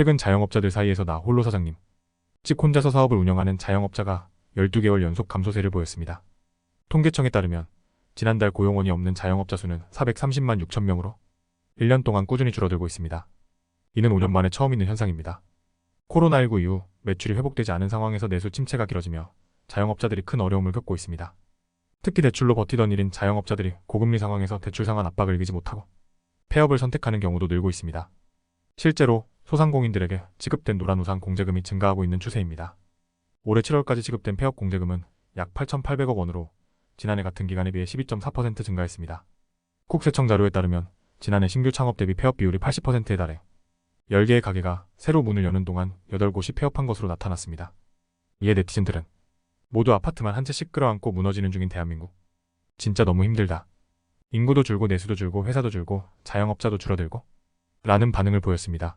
최근 자영업자들 사이에서 나 홀로 사장님, 즉 혼자서 사업을 운영하는 자영업자가 12개월 연속 감소세를 보였습니다. 통계청에 따르면 지난달 고용원이 없는 자영업자 수는 430만 6천 명으로 1년 동안 꾸준히 줄어들고 있습니다. 이는 5년 만에 처음 있는 현상입니다. 코로나19 이후 매출이 회복되지 않은 상황에서 내수 침체가 길어지며 자영업자들이 큰 어려움을 겪고 있습니다. 특히 대출로 버티던 일인 자영업자들이 고금리 상황에서 대출 상환 압박을 이기지 못하고 폐업을 선택하는 경우도 늘고 있습니다. 실제로 소상공인들에게 지급된 노란우산 공제금이 증가하고 있는 추세입니다. 올해 7월까지 지급된 폐업 공제금은 약 8,800억 원으로 지난해 같은 기간에 비해 12.4% 증가했습니다. 국세청 자료에 따르면 지난해 신규 창업 대비 폐업 비율이 80%에 달해 10개의 가게가 새로 문을 여는 동안 8곳이 폐업한 것으로 나타났습니다. 이에 네티즌들은 모두 아파트만 한 채씩 끌어안고 무너지는 중인 대한민국. 진짜 너무 힘들다. 인구도 줄고 내수도 줄고 회사도 줄고 자영업자도 줄어들고 라는 반응을 보였습니다.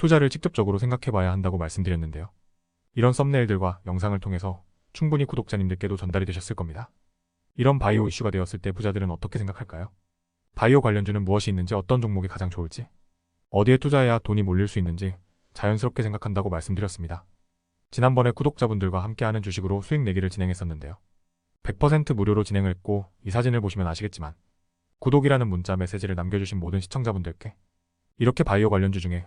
투자를 직접적으로 생각해봐야 한다고 말씀드렸는데요. 이런 썸네일들과 영상을 통해서 충분히 구독자님들께도 전달이 되셨을 겁니다. 이런 바이오 이슈가 되었을 때 부자들은 어떻게 생각할까요? 바이오 관련주는 무엇이 있는지 어떤 종목이 가장 좋을지 어디에 투자해야 돈이 몰릴 수 있는지 자연스럽게 생각한다고 말씀드렸습니다. 지난번에 구독자분들과 함께하는 주식으로 수익 내기를 진행했었는데요. 100% 무료로 진행을 했고 이 사진을 보시면 아시겠지만 구독이라는 문자 메시지를 남겨주신 모든 시청자분들께 이렇게 바이오 관련주 중에